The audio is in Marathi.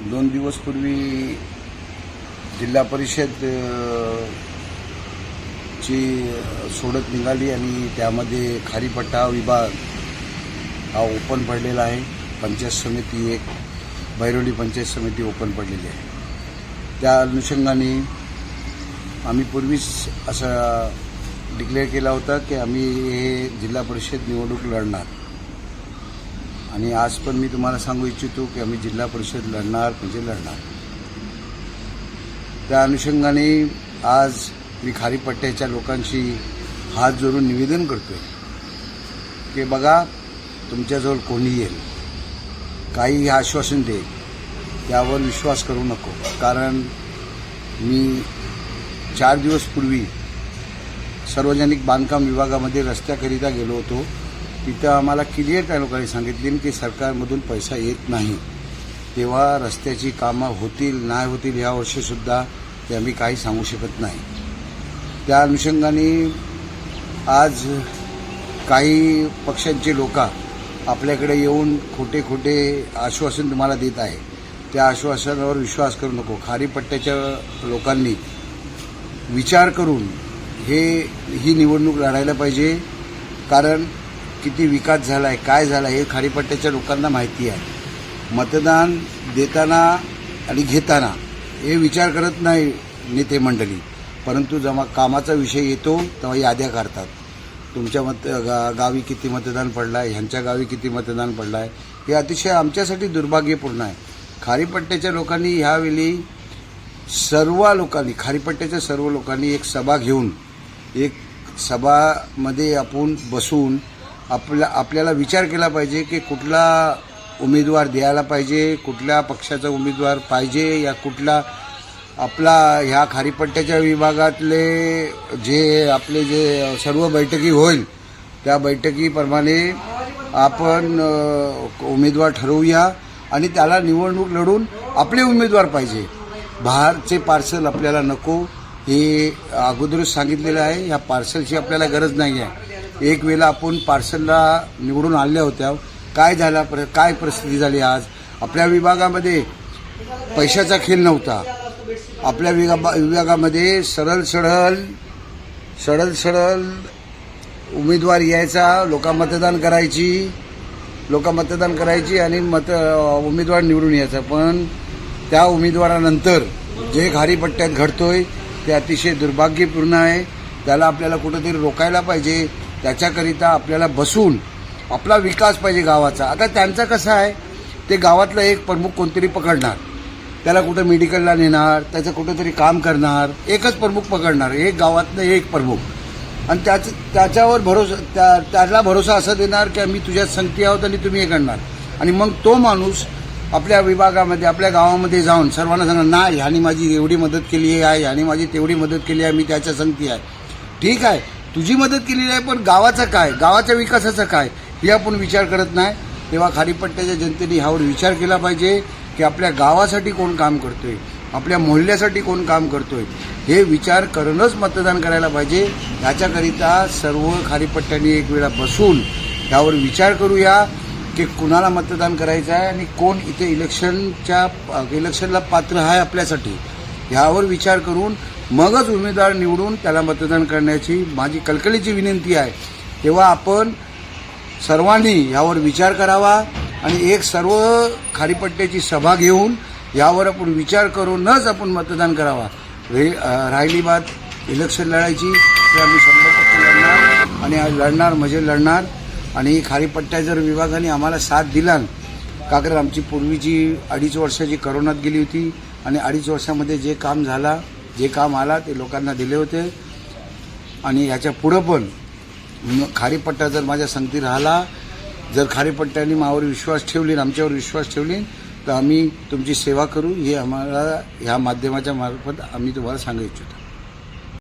दोन दिवसपूर्वी जिल्हा परिषद ची सोडत निघाली आणि त्यामध्ये खारीपट्टा विभाग हा ओपन पडलेला आहे. पंचायत समिती एक बैरोली पंचायत समिती ओपन पडलेली आहे. त्या अनुषंगाने आम्ही पूर्वीच असा डिक्लेअर केला होता की आम्ही हे जिल्हा परिषद निवडणूक लढणार. आणि आज पण मी तुम्हाला सांगू इच्छितो की आम्ही जिल्हा परिषद लढणार म्हणजे लढणार. त्या अनुषंगाने आज मी खारीपट्ट्याच्या लोकांशी हात जोडून निवेदन करतोय की बघा तुमच्याजवळ कोणी येईल? काही आश्वासन दे त्यावर विश्वास करू नको. कारण मी चार दिवस पूर्वी सार्वजनिक बांधकाम विभागामध्ये रस्त्याकरिता गेलो होतो. तिथं आम्हाला क्लिअर त्या लोकांनी सांगितले की सरकारमधून पैसा येत नाही. तेव्हा रस्त्याची कामं होतील नाही होतील या वर्षीसुद्धा ते आम्ही काही सांगू शकत नाही. त्या अनुषंगाने आज काही पक्षांचे लोक आपल्याकडे येऊन खोटे खोटे आश्वासन तुम्हाला देत आहे. त्या आश्वासनावर विश्वास करू नको. खारीपट्ट्याच्या लोकांनी विचार करून हे ही निवडणूक लढायला पाहिजे. कारण किती विकास झाला आहे काय झाला आहे हे खारीपट्ट्याच्या लोकांना माहिती आहे. मतदान देताना आणि घेताना हे विचार करत नाही नेते मंडळी. परंतु जेव्हा कामाचा विषय येतो तेव्हा याद्या काढतात. तुमच्या मत गा गावी किती मतदान पडलं आहे ह्यांच्या गावी किती मतदान पडलं आहे हे अतिशय आमच्यासाठी दुर्भाग्यपूर्ण आहे. खारीपट्ट्याच्या लोकांनी ह्यावेळी सर्व लोकांनी खारीपट्ट्याच्या सर्व लोकांनी एक सभा घेऊन एक सभामध्ये आपण बसून आपला आपल्याला विचार केला पाहिजे की कुठला उमेदवार द्यायला पाहिजे कुठल्या पक्षाचा उमेदवार पाहिजे या कुठला आपला ह्या खारीपट्ट्याच्या विभागातले जे आपले जे सर्व बैठकी होईल त्या बैठकीप्रमाणे आपण उमेदवार ठरवूया आणि त्याला निवडणूक लढून आपले उमेदवार पाहिजे. बाहेरचे पार्सल आपल्याला नको हे अगोदरच सांगितलेलं आहे. ह्या पार्सलची आपल्याला गरज नाही आहे एक वेळेला आपण पार्सलला निवडून आणल्या होत्या. काय झाला पर काय परिस्थिती झाली आज? आपल्या विभागामध्ये पैशाचा खेळ नव्हता. आपल्या विभागा विभागामध्ये सरळ सरळ सरळ सरळ उमेदवार यायचा लोक मतदान करायची लोक मतदान करायची आणि मत उमेदवार निवडून यायचा. पण त्या उमेदवारानंतर जे घारीपट्ट्यात घडतोय ते अतिशय दुर्भाग्यपूर्ण आहे. त्याला आपल्याला कुठंतरी रोकायला पाहिजे. त्याच्याकरिता आपल्याला बसून आपला विकास पाहिजे गावाचा. आता त्यांचा कसं आहे ते गावातलं एक प्रमुख कोणतरी पकडणार. त्याला कुठं मेडिकलला नेणार त्याचं कुठंतरी काम करणार एकच प्रमुख पकडणार. एक गावातलं एक प्रमुख. आणि त्याच त्याच्यावर भरोसा त्या त्याला भरोसा असा देणार की आम्ही तुझ्यात संगती आहोत आणि तुम्ही हे करणार. आणि मग तो माणूस आपल्या विभागामध्ये आपल्या गावामध्ये जाऊन सर्वांना सांगणार नाही ह्याने माझी एवढी मदत केली आहे ह्याने माझी तेवढी मदत केली आहे मी त्याच्या संगती आहे. ठीक आहे तुझी मदत केलेली आहे पण गावाचं काय? गावाच्या विकासाचं काय? हे आपण विचार करत नाही. तेव्हा खारीपट्ट्याच्या जनतेने ह्यावर विचार केला पाहिजे की आपल्या गावासाठी कोण काम करतोय? आपल्या मोहल्ल्यासाठी कोण काम करतोय? हे विचार करूनच मतदान करायला पाहिजे. याच्याकरिता सर्व खारीपट्ट्यांनी एक वेळा बसून यावर विचार करूया की कुणाला मतदान करायचं आहे आणि कोण इथे इलेक्शनच्या इलेक्शनला पात्र आहे आपल्यासाठी. ह्यावर विचार करून मगच उमेदवार निवडून त्याला मतदान करण्याची माझी कलकलीची विनंती आहे. तेव्हा आपण सर्वांनी यावर विचार करावा आणि एक सर्व खारीपट्ट्याची सभा घेऊन यावर आपण विचार करूनच आपण मतदान करावा. रे राहिली बात. इलेक्शन लढायची. तर आम्ही शंभर टक्के लढणार आणि आज लढणार म्हणजे लढणार. आणि खारीपट्ट्या जर विभागाने आम्हाला साथ दिला का तर आमची पूर्वीची अडीच वर्षाची करोनात गेली होती. आणि अडीच वर्षामध्ये जे काम झाला जे काम आला ते लोकांना दिले होते. आणि याच्या पुढं पण खारीपट्टा जर माझ्या संगती राहिला जर खारीपट्ट्याने मावर विश्वास ठेवली आमच्यावर विश्वास ठेवली तर आम्ही तुमची सेवा करू. हे आम्हाला ह्या माध्यमाच्या मार्फत आम्ही तुम्हाला सांगू इच्छितो.